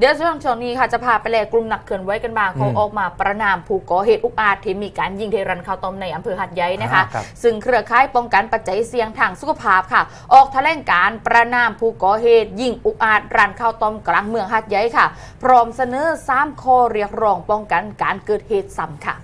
เดี๋ยวช่วงช่วงนี้ค่ะจะพาไปแลกลุ่มนักเคลื่อนไหวกันบ้างเขาอืมออกมาประนามผู้ก่อเหตุอุกอาจที่มีการยิงเทรันข้าวต้มในอำเภอหัดใหญ่นะคะอ่าครับซึ่งเครือข่ายป้องกันปัจจัยเสี่ยงทางสุขภาพค่ะ ออกแถลงการณ์ประนามผู้ก่อเหตุยิงอุกอาจรันข้าวต้มกลางเมืองหัดใหญ่ค่ะ พร้อมเสนอสามข้อเรียกร้องป้องกันการเกิดเหตุซ้ำค่ะ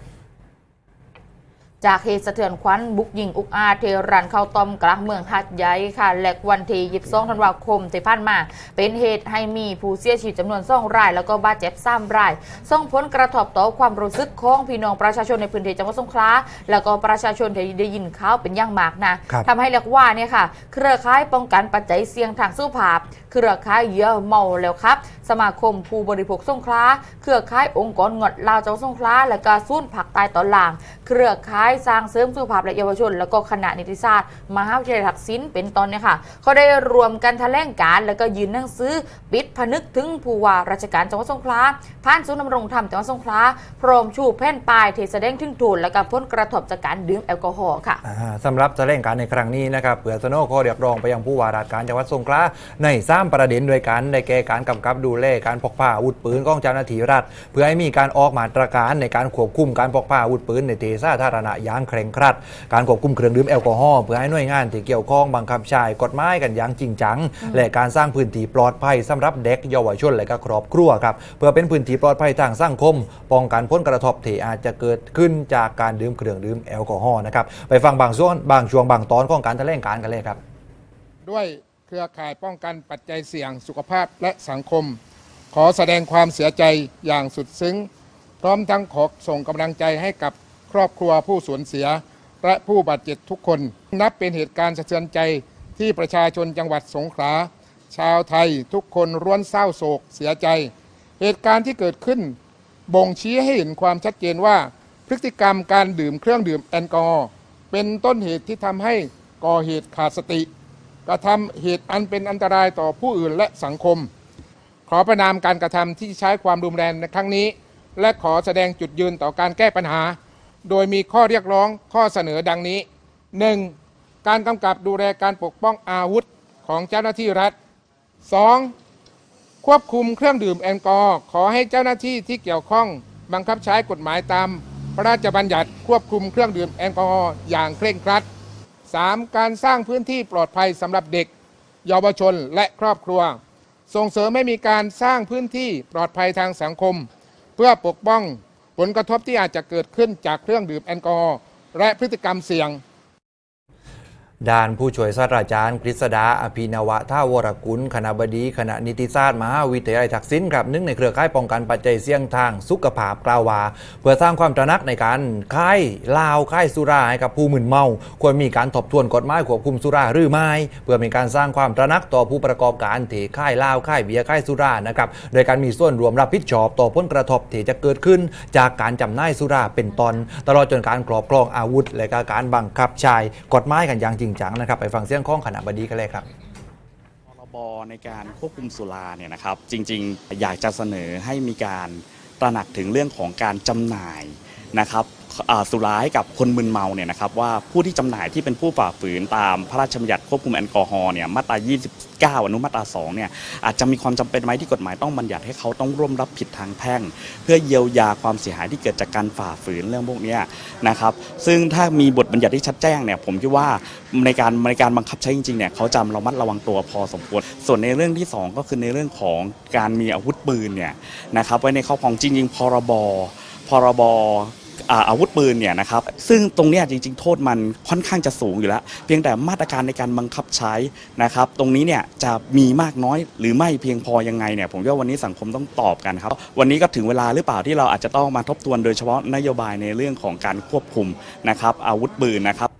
จากเหตุสะเทือนขวัญบุกยิงอุกอาจเทรันเข้าวต้มกลางเมืองหัดใหญ่ค่ะและวันที่22ธันวาคมที่ผ่านมา เป็นเหตุให้มีผู้เสียชีวิตจำนวน2ราย แล้วก็บาดเจ็บ3ราย ส่งผลกระทบต่อความรู้สึกของพี่น้องประชาชนในพื้นที่จังหวัดสงขลาแล้วก็ประชาชนที่ได้ยินข่าวเป็นอย่างมากนะครับทำให้เรียกว่าเนี่ยค่ะ เครือข่ายป้องกันปัจจัยเสี่ยงทางสุขภาพ เครือข่ายเหยื่อเมาแล้วครับ สมาคมผู้บริโภคสงขลาเครือข่ายองค์กรงดลาวจังหวัดสงขลาและก็ศูนย์ผักใต้ตอนล่าง เครือข่ายสร้างเสริมสุขภาพและเยาวชน แล้วก็คณะนิติศาสตร์มหาวิทยาลัยทักษิณเป็นตอนเนี่ยค่ะเขาได้รวมกันแถลงการ แล้วก็ยืนหนังสือปิดผนึกถึงผู้ว่าราชการจังหวัดสงขลาผ่านศูนย์ดำรงธรรมจังหวัดสงขลาพร้อมชูแผ่นป้ายที่แสดงถึงโทษและก็ผลกระทบจากการดื่มแอลกอฮอล์ค่ะอ่าสำหรับแถลงการในครั้งนี้นะครับเผื่อสโนอข้อเรียกร้องไปยังผู้ว่าราชการจังหวัดสงขลาในสามประเด็นด้วยกันได้แก่การกำกับดูแลการพกพาอาวุธปืนของเจ้าหน้าที่รัฐ เพื่อให้มีการออกมาตรการในการควบคุมการพกพาอาวุธปืนในเที่สาธารณะอย่างเคร่งครัด การควบคุมเครื่องดื่มแอลกอฮอล์เพื่อให้หน่วยงานที่เกี่ยวข้องบังคับใช้กฎหมายกันอย่างจริงจัง และการสร้างพื้นที่ปลอดภัยสำหรับเด็กเยาวชนและก็ครอบครัวครับเพื่อเป็นพื้นที่ปลอดภัยทางสังคมป้องกันผลกระทบที่อาจจะเกิดขึ้นจากการดื่มเครื่องดื่มแอลกอฮอล์นะครับไปฟังบางช่วงบางช่วงบางตอนของการแถลงการณ์กันเลยครับ ด้วยเครือข่ายป้องกันปัจจัยเสี่ยงสุขภาพและสังคม ขอแสดงความเสียใจอย่างสุดซึ้ง พร้อมทั้งขอส่งกำลังใจให้กับ ครอบครัวผู้สูญเสีย และผู้บาดเจ็บทุกคน นับเป็นเหตุการณ์สะเทือนใจที่ประชาชนจังหวัดสงขลาชาวไทยทุกคนร้วนเศร้าโศกเสียใจ เหตุการณ์ที่เกิดขึ้น บ่งชี้ให้เห็นความชัดเจนว่าพฤติกรรมการดื่มเครื่องดื่มแอลกอฮอล์เป็นต้นเหตุที่ทำให้ก่อเหตุขาดสติ กระทำเหตุอันเป็นอันตรายต่อผู้อื่นและสังคม ขอประนามการกระทำที่ใช้ความรุนแรงในครั้งนี้ และขอแสดงจุดยืนต่อการแก้ปัญหา โดยมีข้อเรียกร้องข้อเสนอดังนี้ 1. การกำกับดูแลการปกป้องอาวุธของเจ้าหน้าที่รัฐ 2. ควบคุมเครื่องดื่มแอลกอฮอล์ขอให้เจ้าหน้าที่ที่เกี่ยวข้องบังคับใช้กฎหมายตาม พระราชบัญญัติควบคุมเครื่องดื่มแอลกอฮอล์อย่างเคร่งครัด 3. การสร้างพื้นที่ปลอดภัยสำหรับเด็ก เยาวชนและครอบครัว ส่งเสริมให้มีการสร้างพื้นที่ปลอดภัยทางสังคม เพื่อปกป้อง ผลกระทบที่อาจจะเกิดขึ้นจากเครื่องดื่มแอลกอฮอล์และพฤติกรรมเสี่ยง ด้านผู้ช่วยศาสตราจารย์กฤษดาอภินวะท่าวรกุลคณะบดีคณะนิติศาสตร์มหาวิทยาลัยทักษิณครับนึ่งในเครือข่ายป้องกันปัจจัยเสี่ยงทางสุขภาพกล่าวว่า เพื่อสร้างความตระหนักในการค่ายลาวค่ายสุราให้กับผู้มึนเมา ควรมีการทบทวนกฎหมายควบคุมสุราหรือไม่เพื่อมีการสร้างความตระหนักต่อผู้ประกอบการที่ค่ายลาวค่ายเบียร์ค่ายสุรานะครับโดยการมีส่วนรวมรับผิดชอบต่อผลกระทบที่จะเกิดขึ้น จากการจำหน่ายสุราเป็นตอน ตลอดจนการครอบครองอาวุธ และก็การบังคับใช้กฎหมายกันอย่างจริงจังนะครับ ไปฟังเสียงข้องขณะบดีกันเลยครับพรบในการควบคุมสุราเนี่ยนะครับ จริงๆ อยากจะเสนอให้มีการตระหนักถึงเรื่องของการจำหน่ายนะครับ สุราให้กับคนมึนเมาเนี่ยนะครับว่าผู้ที่จำหน่ายที่เป็นผู้ฝ่าฝืนตามพระราชบัญญัติควบคุมแอลกอฮอล์เนี่ยมาตรา 29 อนุมาตรา 2 เนี่ยอาจจะมีความจำเป็นไหมที่กฎหมายต้องบัญญัติให้เขาต้องร่วมรับผิดทางแพ่ง เพื่อเยียวยาความเสียหายที่เกิดจากการฝ่าฝืนเรื่องพวกนี้นะครับซึ่งถ้ามีบทบัญญัติที่ชัดแจ้งเนี่ยผมคิดว่าในการในการบังคับใช้จริงๆเนี่ยเขาจะระมัดระวังตัวพอสมควร ส่วนในเรื่องที่ 2 ก็คือในเรื่องของการมีอาวุธปืนเนี่ยนะครับไว้ในครอบครองจริงๆพรบพรบ อาอาวุธปืนเนี่ยนะครับซึ่งตรงนี้จริง ๆ โทษมันค่อนข้างจะสูงอยู่แล้ว เพียงแต่มาตรการในการบังคับใช้นะครับ ตรงนี้เนี่ยจะมีมากน้อยหรือไม่เพียงพอยังไงเนี่ยผมว่าวันนี้สังคมต้องตอบกันครับ วันนี้ก็ถึงเวลาหรือเปล่าที่เราอาจจะต้องมาทบทวนโดยเฉพาะนโยบายในเรื่องของการควบคุมนะครับอาวุธปืนนะครับ